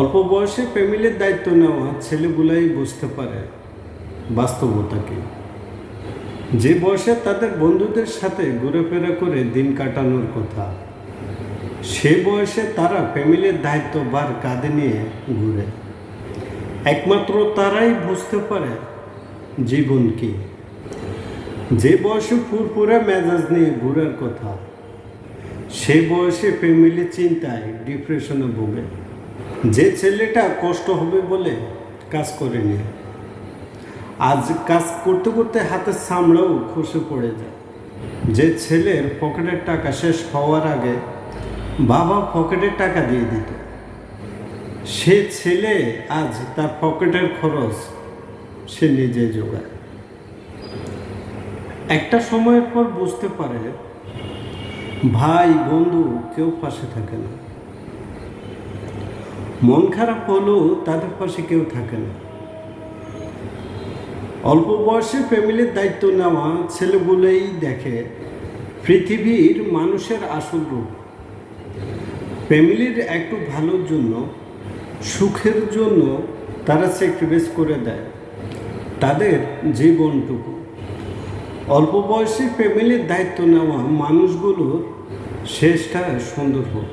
অল্প বয়সে ফ্যামিলির দায়িত্ব নেওয়া ছেলেগুলাই বুঝতে পারে বাস্তবতাকে। যে বয়সে তাদের বন্ধুদের সাথে ঘুরেফেরা করে দিন কাটানোর কথা, সে বয়সে তারা ফ্যামিলির দায়িত্ব বার কাঁধে নিয়ে ঘুরে। একমাত্র তারাই বুঝতে পারে জীবন কি যে বয়সে ফুরফুরে মেজাজ নিয়ে ঘুরার কথা, সে বয়সে ফ্যামিলি চিন্তায় ডিপ্রেশনে ভোগে। যে ছেলেটা কষ্ট হবে বলে কাজ করেনি, আজ কাজ করতে করতে হাতের চামড়াও খসে পড়ে যায়। যে ছেলের পকেটের টাকা শেষ হওয়ার আগে বাবা পকেটের টাকা দিয়ে দিত। সে ছেলে আজ তার পকেটের খরচ সে নিজে জোগায়। একটা সময়ের পর বুঝতে পারে ভাই, বন্ধু কেউ পাশে থাকে না। মন খারাপ হলেও তাদের পাশে কেউ থাকে না। অল্প বয়সে ফ্যামিলির দায়িত্ব নেওয়া ছেলেগুলোই দেখে পৃথিবীর মানুষের আসল রূপ। ফ্যামিলির একটু ভালোর জন্য, সুখের জন্য তারা স্যাক্রিফাইস করে দেয় তাদের জীবনটুকু। অল্প বয়সী ফ্যামিলির দায়িত্ব নেওয়া মানুষগুলোর শেষটা সুন্দর হোক।